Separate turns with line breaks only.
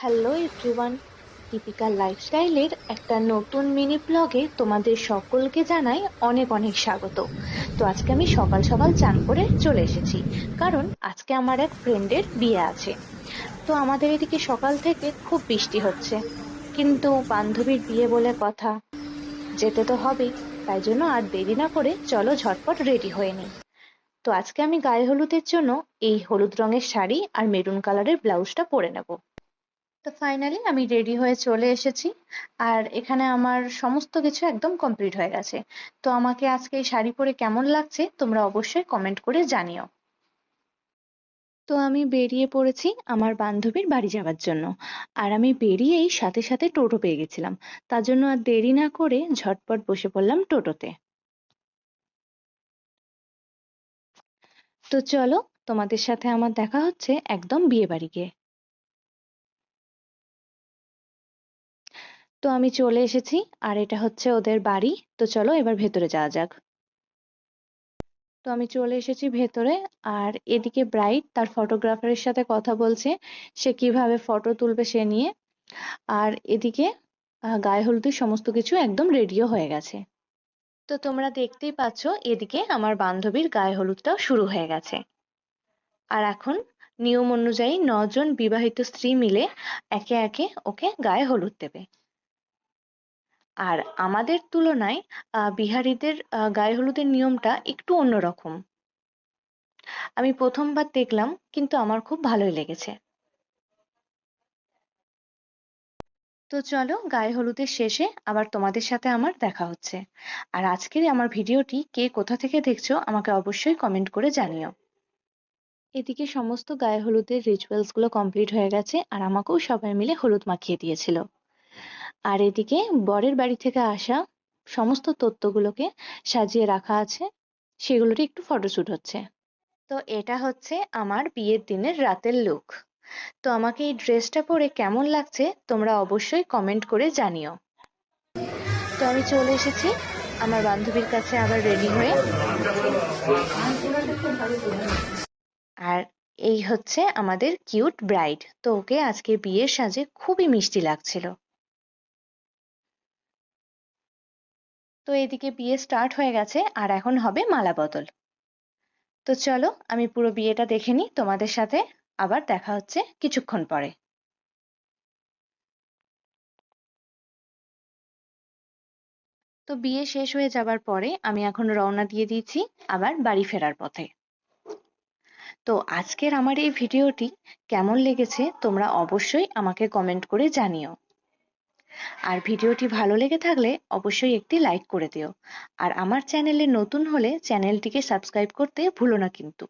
Hello everyone Deepika লাইফস্টাইলের একটা নতুন mini ব্লগে তোমাদের সকলকে জানাই অনেক অনেক স্বাগত। তো আজকে আমি সকাল সকাল চান করে চলে এসেছি, কারণ আজকে আমার এক ফ্রেন্ডের বিয়ে আছে। তো আমাদের এদিকে সকাল থেকে খুব বৃষ্টি হচ্ছে, কিন্তু বান্ধবীর বিয়ে বলে কথা। যেতে তো হবেই তাই জন্য আর দেরি না করে চলো ঝটপট রেডি হয়ে নিই। তো আজকে আমি গায়ে হলুদের জন্য এই হলুদ রঙের শাড়ি আর মেরুন কালারের ব্লাউজটা পরে নেব। ফাইনালি আমি রেডি হয়ে চলে এসেছি। আর এখানে আমার সমস্ত কিছু একদম কমপ্লিট হয়ে গেছে। তো আমাকে আজকে এই শাড়ি পরে কেমন লাগছে, তোমরা অবশ্যই কমেন্ট করে জানিও। তো আমি বেরিয়ে পড়েছি আমার বান্ধবীর বাড়ি যাওয়ার জন্য। আর আমি বেরিয়েই সাথে সাথে টোটো পেয়ে গেছিলাম। তার জন্য আর দেরি না করে ঝটপট বসে পড়লাম টোটোতে। তো চলো, তোমাদের সাথে আমার দেখা হচ্ছে একদম বিয়ে বাড়ি গিয়ে। তো আমি চলে এসেছি, আর এটা হচ্ছে ওদের বাড়ি। তো চলো এবার ভেতরে যাওয়া যাক। তো আমি চলে এসেছি ভেতরে, আর এদিকে ব্রাইট তার ফটোগ্রাফারের সাথে কথা বলছে, সে কীভাবে ফটো তুলবে সে নিয়ে। আর এদিকে গায়ে হলুদের সমস্ত কিছু একদম রেডিও হয়ে গেছে। তো তোমরা দেখতেই পাচ্ছ, এদিকে আমার বান্ধবীর গায়ে হলুদটাও শুরু হয়ে গেছে। আর এখন নিয়ম অনুযায়ী নজন বিবাহিত স্ত্রী মিলে একে একে ওকে গায়ে হলুদ দেবে। আর আমাদের তুলনায় বিহারিদের গায়ে হলুদের নিয়মটা একটু অন্যরকম। আমি প্রথমবার দেখলাম, কিন্তু আমার খুব ভালোই লেগেছে। তো চলো, গায়ে হলুদের শেষে আবার তোমাদের সাথে আমার দেখা হচ্ছে। আর আজকের আমার ভিডিওটি কে কোথা থেকে দেখছ, আমাকে অবশ্যই কমেন্ট করে জানিও। এদিকে সমস্ত গায়ে হলুদের রিচুয়ালসগুলো কমপ্লিট হয়ে গেছে, আর আমাকেও সবাই মিলে হলুদ মাখিয়ে দিয়েছিল। আর এদিকে বরের বাড়ি থেকে আসা সমস্ত তথ্যগুলোকে সাজিয়ে রাখা আছে, সেগুলোরই একটু ফটোশুট হচ্ছে। তো এটা হচ্ছে আমার বিয়ের দিনের রাতের লুক তো আমাকে এই ড্রেসটা পরে কেমন লাগছে তোমরা অবশ্যই কমেন্ট করে জানিও। তো আমি চলে এসেছি, আমার বান্ধবীর কাছে আবার রেডি হয়ে। আর এই হচ্ছে আমাদের কিউট ব্রাইড তো ওকে আজকে বিয়ের সাজে খুবই মিষ্টি লাগছিল। তো এদিকে বিয়ে স্টার্ট হয়ে গেছে আর এখন হবে মালা বদল। তো চলো আমি পুরো বিয়েটা দেখে নিই তোমাদের সাথে, আবার দেখা হচ্ছে কিছুক্ষণ পরে। তো বিয়ে শেষ হয়ে যাবার পরে আমি এখন রওনা দিয়ে দিয়েছি আবার বাড়ি ফেরার পথে। তো আজকের আমার এই ভিডিওটি কেমন লেগেছে তোমরা অবশ্যই আমাকে কমেন্ট করে জানিও। আর ভিডিওটি ভালো লেগে থাকলে অবশ্যই একটি লাইক করে দিও। আর আমার চ্যানেলে নতুন হলে চ্যানেলটিকে সাবস্ক্রাইব করতে ভুলো না কিন্তু।